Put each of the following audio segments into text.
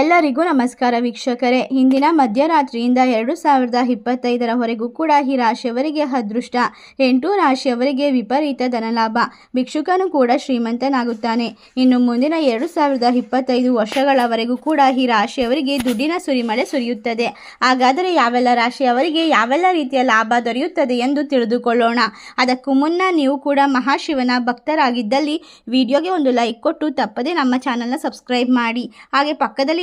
ಎಲ್ಲರಿಗೂ ನಮಸ್ಕಾರ ವೀಕ್ಷಕರೇ. ಹಿಂದಿನ ಮಧ್ಯರಾತ್ರಿಯಿಂದ ಎರಡು ಸಾವಿರದ ಇಪ್ಪತ್ತೈದರವರೆಗೂ ಕೂಡ ಈ ರಾಶಿಯವರಿಗೆ ಅದೃಷ್ಟ. ಎಂಟು ರಾಶಿಯವರಿಗೆ ವಿಪರೀತ ಧನಲಾಭ. ಭಿಕ್ಷುಕನು ಕೂಡ ಶ್ರೀಮಂತನಾಗುತ್ತಾನೆ. ಇನ್ನು ಮುಂದಿನ ಎರಡು ಸಾವಿರದ ಇಪ್ಪತ್ತೈದು ವರ್ಷಗಳವರೆಗೂ ಕೂಡ ಈ ರಾಶಿಯವರಿಗೆ ದುಡ್ಡಿನ ಸುರಿಮಳೆ ಸುರಿಯುತ್ತದೆ. ಹಾಗಾದರೆ ಯಾವೆಲ್ಲ ರಾಶಿಯವರಿಗೆ ಯಾವೆಲ್ಲ ರೀತಿಯ ಲಾಭ ದೊರೆಯುತ್ತದೆ ಎಂದು ತಿಳಿದುಕೊಳ್ಳೋಣ. ಅದಕ್ಕೂ ಮುನ್ನ ನೀವು ಕೂಡ ಮಹಾಶಿವನ ಭಕ್ತರಾಗಿದ್ದಲ್ಲಿ ವಿಡಿಯೋಗೆ ಒಂದು ಲೈಕ್ ಕೊಟ್ಟು ತಪ್ಪದೆ ನಮ್ಮ ಚಾನಲ್ನ ಸಬ್ಸ್ಕ್ರೈಬ್ ಮಾಡಿ. ಹಾಗೆ ಪಕ್ಕದಲ್ಲಿ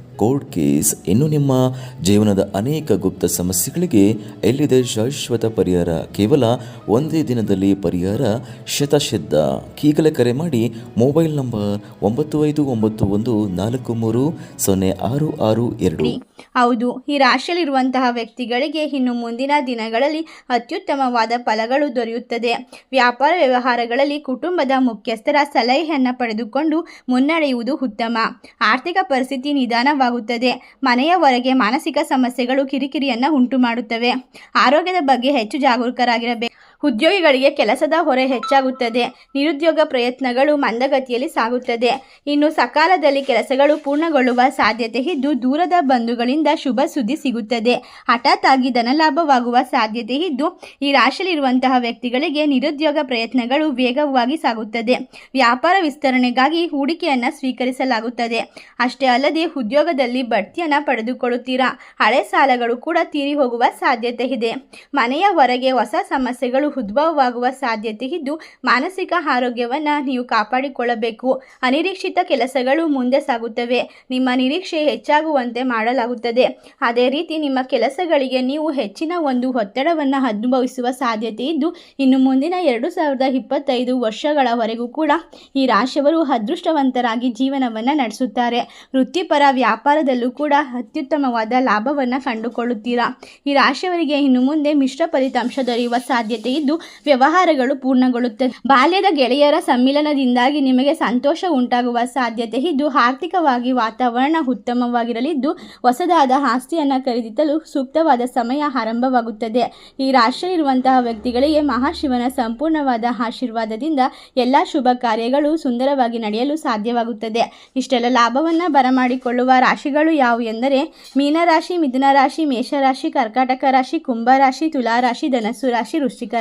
ಕೋರ್ಟ್ ಕೇಸ್ ಇನ್ನು ನಿಮ್ಮ ಜೀವನದ ಅನೇಕ ಗುಪ್ತ ಸಮಸ್ಯೆಗಳಿಗೆ ಎಲ್ಲಿದೆ ಶಾಶ್ವತ ಪರಿಹಾರ? ಕೇವಲ ಒಂದೇ ದಿನದಲ್ಲಿ ಪರಿಹಾರ ಶತಸಿದ್ಧ ಈಗಲೇ ಕರೆ ಮಾಡಿ ಮೊಬೈಲ್ ನಂಬರ್ ಒಂಬತ್ತು ಐದು ಒಂಬತ್ತು ಒಂದು ನಾಲ್ಕು ಮೂರು ಸೊನ್ನೆ ಆರು ಆರು ಎರಡು. ಹೌದು, ಈ ರಾಶಿಯಲ್ಲಿರುವಂತಹ ವ್ಯಕ್ತಿಗಳಿಗೆ ಇನ್ನು ಮುಂದಿನ ದಿನಗಳಲ್ಲಿ ಅತ್ಯುತ್ತಮವಾದ ಫಲಗಳು ದೊರೆಯುತ್ತದೆ. ವ್ಯಾಪಾರ ವ್ಯವಹಾರಗಳಲ್ಲಿ ಕುಟುಂಬದ ಮುಖ್ಯಸ್ಥರ ಸಲಹೆಯನ್ನು ಪಡೆದುಕೊಂಡು ಮುನ್ನಡೆಯುವುದು ಉತ್ತಮ. ಆರ್ಥಿಕ ಪರಿಸ್ಥಿತಿ ನಿಧಾನವಾಗುತ್ತದೆ ಮನೆಯ ಹೊರಗೆ ಮಾನಸಿಕ ಸಮಸ್ಯೆಗಳು ಕಿರಿಕಿರಿಯನ್ನು ಉಂಟು ಮಾಡುತ್ತವೆ ಆರೋಗ್ಯದ ಬಗ್ಗೆ ಹೆಚ್ಚು ಜಾಗರೂಕರಾಗಿರಬೇಕು. ಉದ್ಯೋಗಿಗಳಿಗೆ ಕೆಲಸದ ಹೊರೆ ಹೆಚ್ಚಾಗುತ್ತದೆ. ನಿರುದ್ಯೋಗ ಪ್ರಯತ್ನಗಳು ಮಂದಗತಿಯಲ್ಲಿ ಸಾಗುತ್ತದೆ. ಇನ್ನು ಸಕಾಲದಲ್ಲಿ ಕೆಲಸಗಳು ಪೂರ್ಣಗೊಳ್ಳುವ ಸಾಧ್ಯತೆ ಇದ್ದು ದೂರದ ಬಂಧುಗಳಿಂದ ಶುಭ ಸುದ್ದಿ ಸಿಗುತ್ತದೆ. ಹಠಾತ್ ಆಗಿ ಧನಲಾಭವಾಗುವ ಸಾಧ್ಯತೆ ಇದ್ದು ಈ ರಾಶಿಯಲ್ಲಿರುವಂತಹ ವ್ಯಕ್ತಿಗಳಿಗೆ ನಿರುದ್ಯೋಗ ಪ್ರಯತ್ನಗಳು ವೇಗವಾಗಿ ಸಾಗುತ್ತದೆ. ವ್ಯಾಪಾರ ವಿಸ್ತರಣೆಗಾಗಿ ಹೂಡಿಕೆಯನ್ನು ಸ್ವೀಕರಿಸಲಾಗುತ್ತದೆ. ಅಷ್ಟೇ ಅಲ್ಲದೆ ಉದ್ಯೋಗದಲ್ಲಿ ಬಡ್ತಿಯನ್ನು ಪಡೆದುಕೊಳ್ಳುತ್ತೀರಾ? ಹಳೆ ಸಾಲಗಳು ಕೂಡ ತೀರಿ ಹೋಗುವ ಸಾಧ್ಯತೆ ಇದೆ. ಮನೆಯ ಹೊರಗೆ ಹೊಸ ಸಮಸ್ಯೆಗಳು ಉದ್ಭವವಾಗುವ ಸಾಧ್ಯತೆ ಇದ್ದು ಮಾನಸಿಕ ಆರೋಗ್ಯವನ್ನು ನೀವು ಕಾಪಾಡಿಕೊಳ್ಳಬೇಕು. ಅನಿರೀಕ್ಷಿತ ಕೆಲಸಗಳು ಮುಂದೆ ಸಾಗುತ್ತವೆ. ನಿಮ್ಮ ನಿರೀಕ್ಷೆ ಹೆಚ್ಚಾಗುವಂತೆ ಮಾಡಲಾಗುತ್ತದೆ. ಅದೇ ರೀತಿ ನಿಮ್ಮ ಕೆಲಸಗಳಿಗೆ ನೀವು ಹೆಚ್ಚಿನ ಒಂದು ಒತ್ತಡವನ್ನು ಅನುಭವಿಸುವ ಸಾಧ್ಯತೆ ಇದ್ದು, ಇನ್ನು ಮುಂದಿನ ಎರಡು ಸಾವಿರದ ಇಪ್ಪತ್ತೈದು ವರ್ಷಗಳವರೆಗೂ ಕೂಡ ಈ ರಾಶಿಯವರು ಅದೃಷ್ಟವಂತರಾಗಿ ಜೀವನವನ್ನು ನಡೆಸುತ್ತಾರೆ. ವೃತ್ತಿಪರ ವ್ಯಾಪಾರದಲ್ಲೂ ಕೂಡ ಅತ್ಯುತ್ತಮವಾದ ಲಾಭವನ್ನು ಕಂಡುಕೊಳ್ಳುತ್ತೀರಾ? ಈ ರಾಶಿಯವರಿಗೆ ಇನ್ನು ಮುಂದೆ ಮಿಶ್ರ ಫಲಿತಾಂಶ ದೊರೆಯುವ ಸಾಧ್ಯತೆ ಇದ್ದು ವ್ಯವಹಾರಗಳು ಪೂರ್ಣಗೊಳ್ಳುತ್ತದೆ ಬಾಲ್ಯದ ಗೆಳೆಯರ ಸಮ್ಮಿಲನದಿಂದಾಗಿ ನಿಮಗೆ ಸಂತೋಷ ಉಂಟಾಗುವ ಸಾಧ್ಯತೆ ಇದ್ದು, ಆರ್ಥಿಕವಾಗಿ ವಾತಾವರಣ ಉತ್ತಮವಾಗಿರಲಿದ್ದು, ಹೊಸದಾದ ಆಸ್ತಿಯನ್ನು ಖರೀದಿಸಲು ಸೂಕ್ತವಾದ ಸಮಯ ಆರಂಭವಾಗುತ್ತದೆ. ಈ ರಾಶಿಯಲ್ಲಿರುವಂತಹ ವ್ಯಕ್ತಿಗಳಿಗೆ ಮಹಾಶಿವನ ಸಂಪೂರ್ಣವಾದ ಆಶೀರ್ವಾದದಿಂದ ಎಲ್ಲ ಶುಭ ಕಾರ್ಯಗಳು ಸುಂದರವಾಗಿ ನಡೆಯಲು ಸಾಧ್ಯವಾಗುತ್ತದೆ. ಇಷ್ಟೆಲ್ಲ ಲಾಭವನ್ನು ಬರಮಾಡಿಕೊಳ್ಳುವ ರಾಶಿಗಳು ಯಾವುವು ಎಂದರೆ, ಮೀನರಾಶಿ ಮಿಥುನ ರಾಶಿ ಮೇಷರಾಶಿ, ಕರ್ಕಾಟಕ ರಾಶಿ ಕುಂಭ ರಾಶಿ ತುಲಾ ರಾಶಿ ಧನಸ್ಸು ರಾಶಿ. ವೃಶ್ಚಿಕ